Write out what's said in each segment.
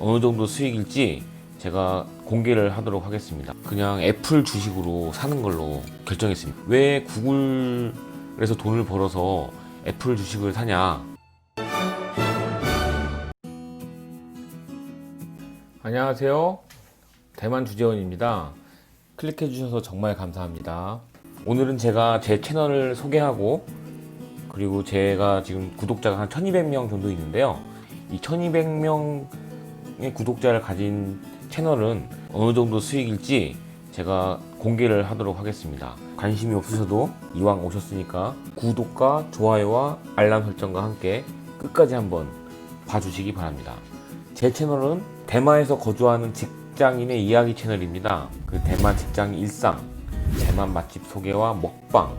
어느 정도 수익일지 제가 공개를 하도록 하겠습니다. 그냥 애플 주식으로 사는 걸로 결정했습니다. 왜 구글에서 돈을 벌어서 애플 주식을 사냐? 안녕하세요. 대만 주재원입니다. 클릭해 주셔서 정말 감사합니다. 오늘은 제가 제 채널을 소개하고 그리고 제가 지금 구독자가 한 1200명 정도 있는데요. 이 1200명의 구독자를 가진 채널은 어느 정도 수익일지 제가 공개를 하도록 하겠습니다. 관심이 없으셔도 이왕 오셨으니까 구독과 좋아요와 알람 설정과 함께 끝까지 한번 봐주시기 바랍니다. 제 채널은 대만에서 거주하는 직장인의 이야기 채널입니다. 그 대만 직장 일상, 대만 맛집 소개와 먹방,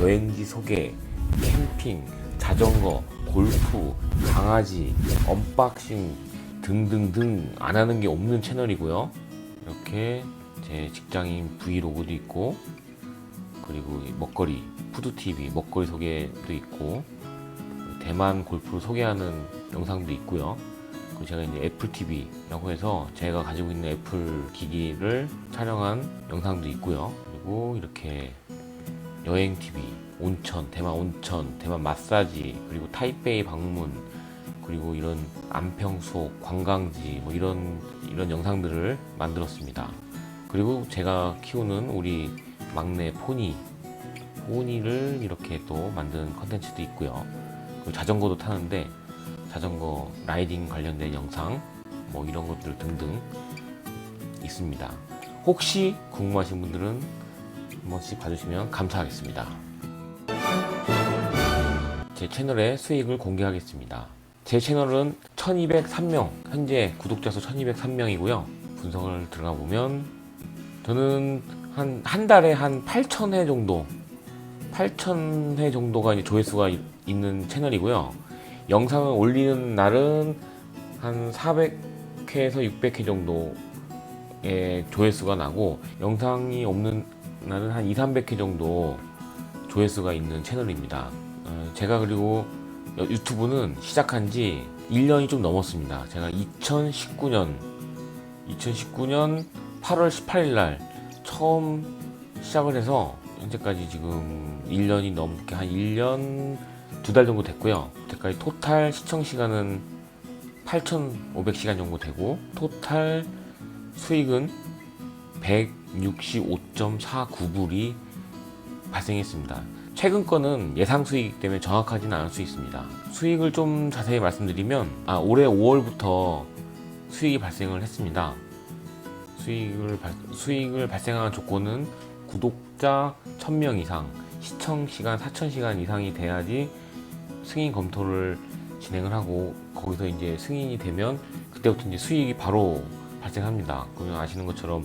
여행지 소개, 캠핑, 자전거, 골프, 강아지, 언박싱 등등등 안 하는 게 없는 채널이고요. 이렇게 제 직장인 브이로그도 있고 그리고 이 먹거리, 푸드TV 먹거리 소개도 있고 대만 골프를 소개하는 영상도 있고요. 그리고 제가 이제 애플 TV라고 해서 제가 가지고 있는 애플 기기를 촬영한 영상도 있고요. 그리고 이렇게 여행 TV, 온천, 대만 온천, 대만 마사지, 그리고 타이베이 방문, 그리고 이런 안평소, 관광지 뭐 이런 이런 영상들을 만들었습니다. 그리고 제가 키우는 우리 막내 포니, 포니를 이렇게 또 만든 컨텐츠도 있고요. 자전거도 타는데 자전거 라이딩 관련된 영상 뭐 이런 것들 등등 있습니다. 혹시 궁금하신 분들은 한 번씩 봐주시면 감사하겠습니다. 제 채널의 수익을 공개하겠습니다. 제 채널은 1203명, 현재 구독자 수 1203명이고요. 분석을 들어가 보면 저는 한, 한 달에 한 8,000회 정도, 8,000회 정도가 조회수가 이- 있는 채널이고요. 영상을 올리는 날은 한 400회에서 600회 정도의 조회수가 나고 영상이 없는 날은 한 2, 300회 정도 조회수가 있는 채널입니다. 어, 제가 그리고 여- 유튜브는 시작한 지 1년이 좀 넘었습니다. 제가 2019년 2019년 8월 18일 날 처음 시작을 해서 현재까지 지금 1년이 넘게 한 1년 두 달 정도 됐고요. 여태까지 토탈 시청 시간은 8,500시간 정도 되고 토탈 수익은 165.49불이 발생했습니다. 최근 거는 예상 수익이기 때문에 정확하지는 않을 수 있습니다. 수익을 좀 자세히 말씀드리면 아, 올해 5월부터 수익이 발생을 했습니다. 수익을 발, 수익을 발생하는 조건은 구독자 1000명 이상, 시청 시간 4000시간 이상이 돼야지 승인 검토를 진행을 하고 거기서 이제 승인이 되면 그때부터 이제 수익이 바로 발생합니다. 그러면 아시는 것처럼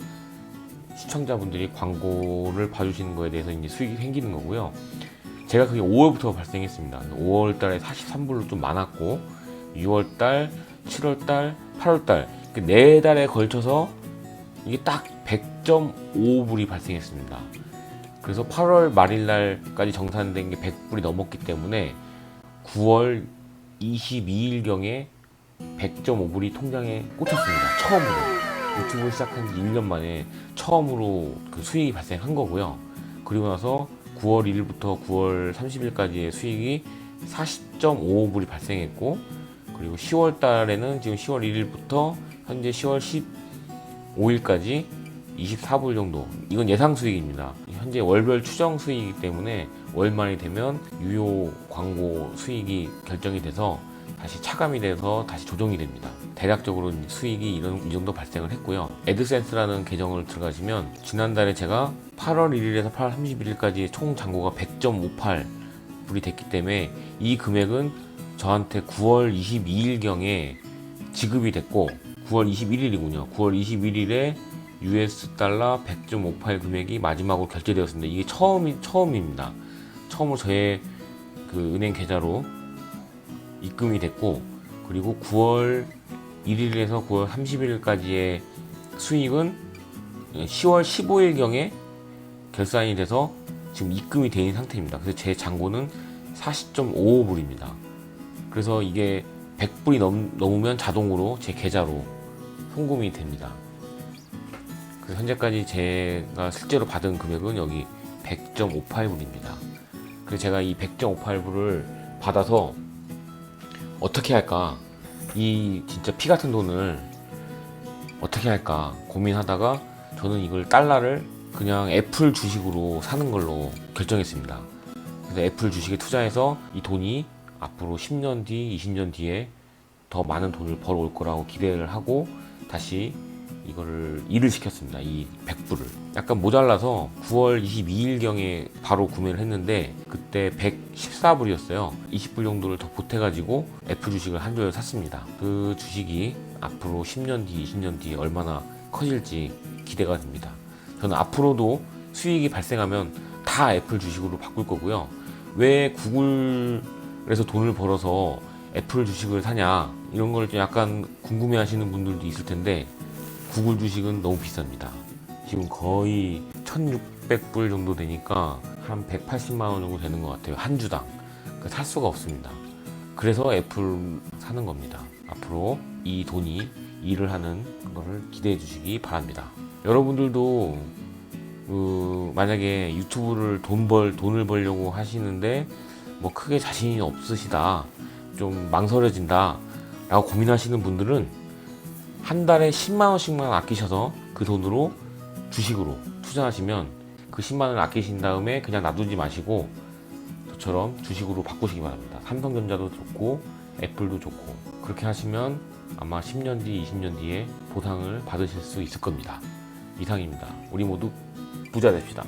시청자분들이 광고를 봐주시는 거에 대해서 이제 수익이 생기는 거고요. 제가 그게 5월부터 발생했습니다. 5월 달에 43불로 좀 많았고 6월 달, 7월 달, 8월 달, 그네 달에 걸쳐서 이게 딱 100.55불이 발생했습니다. 그래서 8월 말일 날까지 정산된 게 100불이 넘었기 때문에 9월 22일경에 100.5불이 통장에 꽂혔습니다. 처음으로. 유튜브 시작한 지 1년 만에 처음으로 그 수익이 발생한 거고요. 그리고 나서 9월 1일부터 9월 30일까지의 수익이 40.55불이 발생했고, 그리고 10월 달에는 지금 10월 1일부터 현재 10월 15일까지 24불 정도. 이건 예상 수익입니다. 현재 월별 추정 수익이기 때문에 월말이 되면 유효 광고 수익이 결정이 돼서 다시 차감이 돼서 다시 조정이 됩니다. 대략적으로 수익이 이런 이 정도 발생을 했고요. 에드센스라는 계정을 들어가시면 지난달에 제가 8월 1일에서 8월 31일까지 총 잔고가 100.58 불이 됐기 때문에 이 금액은 저한테 9월 22일 경에 지급이 됐고 9월 21일이군요. 9월 21일에 US 달러 100.58 금액이 마지막으로 결제되었습니다. 이게 처음이 처음입니다. 처음으로 저의 그 은행 계좌로 입금이 됐고 그리고 9월 1일에서 9월 30일까지의 수익은 10월 15일경에 결산이 돼서 지금 입금이 된 상태입니다. 그래서 제 잔고는 40.55불입니다. 그래서 이게 100불이 넘, 넘으면 자동으로 제 계좌로 송금이 됩니다. 그래서 현재까지 제가 실제로 받은 금액은 여기 100.58불입니다. 그래서 제가 이 100.58불을 받아서 어떻게 할까? 이 진짜 피 같은 돈을 어떻게 할까 고민하다가 저는 이걸 달러를 그냥 애플 주식으로 사는 걸로 결정했습니다. 그래서 애플 주식에 투자해서 이 돈이 앞으로 10년 뒤, 20년 뒤에 더 많은 돈을 벌어올 거라고 기대를 하고 다시 이거를 일을 시켰습니다. 이 100불을. 약간 모자라서 9월 22일경에 바로 구매를 했는데 그때 114불이었어요. 20불 정도를 더 보태가지고 애플 주식을 한 조를 샀습니다. 그 주식이 앞으로 10년 뒤, 20년 뒤에 얼마나 커질지 기대가 됩니다. 저는 앞으로도 수익이 발생하면 다 애플 주식으로 바꿀 거고요. 왜 구글에서 돈을 벌어서 애플 주식을 사냐 이런 걸좀 약간 궁금해 하시는 분들도 있을 텐데 구글 주식은 너무 비쌉니다. 지금 거의 1600불 정도 되니까 한 180만 원 정도 되는 것 같아요. 한 주당. 그살 수가 없습니다. 그래서 애플 사는 겁니다. 앞으로 이 돈이 일을 하는 거를 기대해 주시기 바랍니다. 여러분들도 그 만약에 유튜브를 돈 벌 돈을 벌려고 하시는데 뭐 크게 자신이 없으시다 좀 망설여진다 라고 고민하시는 분들은 한 달에 10만 원씩만 아끼셔서 그 돈으로 주식으로 투자하시면 그 10만 원을 아끼신 다음에 그냥 놔두지 마시고 저처럼 주식으로 바꾸시기 바랍니다. 삼성전자도 좋고 애플도 좋고 그렇게 하시면 아마 10년 뒤, 20년 뒤에 보상을 받으실 수 있을 겁니다. 이상입니다. 우리 모두 부자 됩시다.